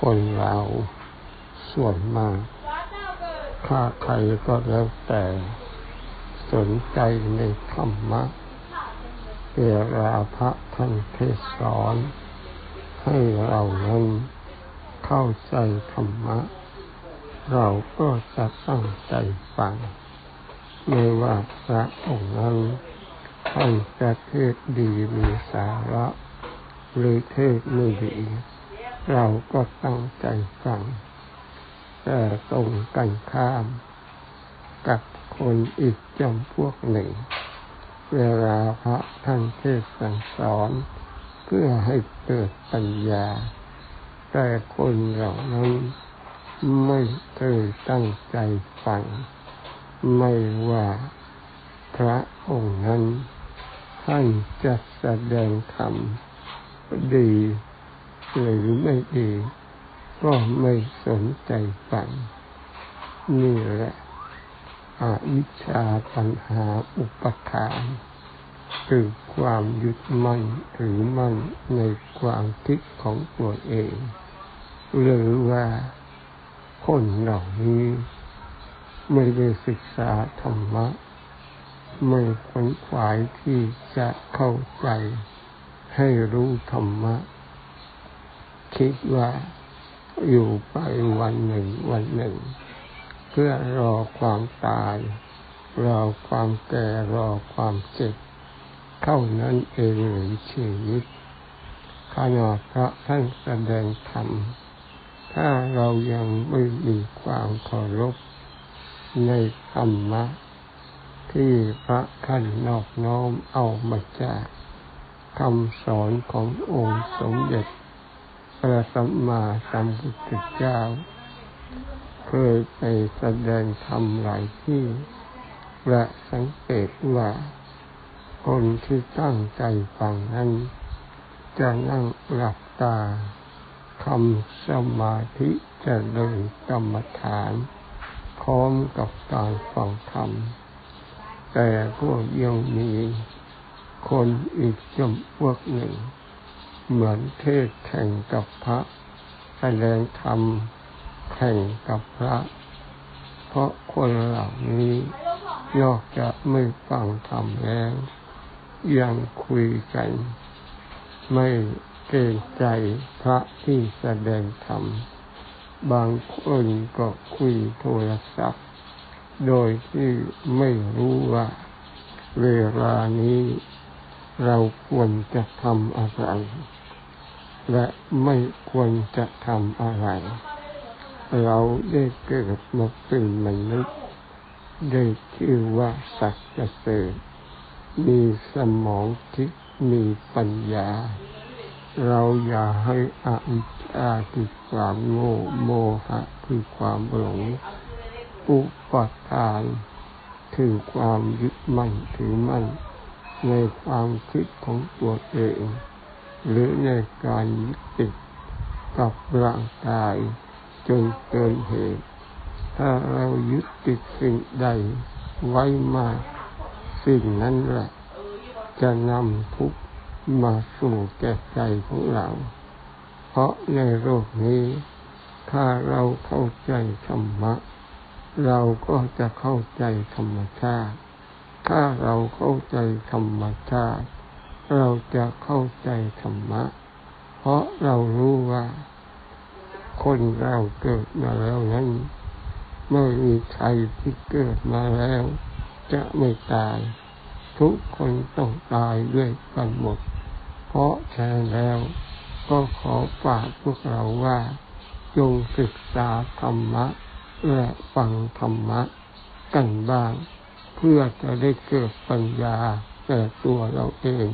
คนเราส่วนมากถ้าใครก็แล้วแต่สนใจในธรรมะเวลาพระท่านเทศสอน ให้เรานั้นเข้าใจธรรมะ เราก็จะตั้งใจฟังไม่ว่าพระองค์นั้นท่านจะเทศดีมีสาระ หรือเทศไม่ดี เราก็ตั้งใจฟัง แต่ตรงกันข้าม กับคนอีกจำพวกหนึ่ง เวลาพระท่านเทศสั่งสอนเพื่อให้เกิดปัญญา แต่คนเหล่านั้นไม่เคยตั้งใจฟัง ไม่ว่าพระองค์นั้นท่านจะแสดงธรรมดี หรือไม่ดีก็ไม่สนใจฟังนี่แหละอวิชชาปัญหาอุปทานคือความยึดมั่นถือมั่นในความคิดของตัวเอง หรือว่าคนเหล่านี้ ไม่ได้ศึกษาธรรมะ ไม่ขวนขวายที่จะเข้าใจให้รู้ธรรมะ คิดว่าอยู่ไปวันหนึ่งวันหนึ่ง เพื่อรอความตาย รอความแก่รอความเจ็บเท่านั้นเองหรือชีวิตขณะพระท่านแสดงธรรมถ้าเรายังไม่มีความเคารพในธรรมะ ที่พระท่านนอบน้อมเอามาจากคำสอนขององค์สมเด็จ พระสัมมาสัมพุทธเจ้า เคยไปแสดงธรรมหลายที่ และสังเกตว่าคนที่ตั้งใจฟังนั้นจะนั่งหลับตาทำสมาธิจะเลยกรรมฐานพร้อมกับการฟังธรรม แต่พวกยังมีคนอีกจำพวกหนึ่ง เหมือนเทศแข่งกับพระแสดงธรรมแข่งกับพระ เพราะคนเหล่านี้นอกจากไม่ฟังธรรมแล้ว ยังคุยกัน ไม่เกรงใจพระที่แสดงธรรม บางคนก็คุยโทรศัพท์ โดยที่ไม่รู้ว่า เวลานี้เราควรจะทำอะไร และไม่ควรจะทำอะไร เราได้เกิดมาเป็นมนุษย์ได้ชื่อว่าสัตว์เกษตรมีสมองคิดมีปัญญา เราอย่าให้อวิชชาคือความโง่โมหะคือความหลงอุปทานคือความยึดมั่นถือมั่นในความคิดของตัวเอง หรือในการยึดติดกับร่างกายจนเกินเหตุ ถ้าเรายึดติดสิ่งใดไว้มากสิ่งนั้นแหละ จะนำทุกข์มาสู่แก่ใจของเรา เพราะในโลกนี้ ถ้าเราเข้าใจธรรมะ เราก็จะเข้าใจธรรมชาติ ถ้าเราเข้าใจธรรมชาติ เราจะเข้าใจธรรมะ เพราะเรารู้ว่า คนเราเกิดมาแล้วนั้นไม่มีใครที่เกิดมาแล้ว จะไม่ตาย ทุกคนต้องตายด้วยกันหมด เพราะแท้แล้วก็ขอฝากพวกเราว่า จงศึกษาธรรมะและฟังธรรมะ กันบ้าง เพื่อจะได้เกิดปัญญาแก่ตัวเราเอง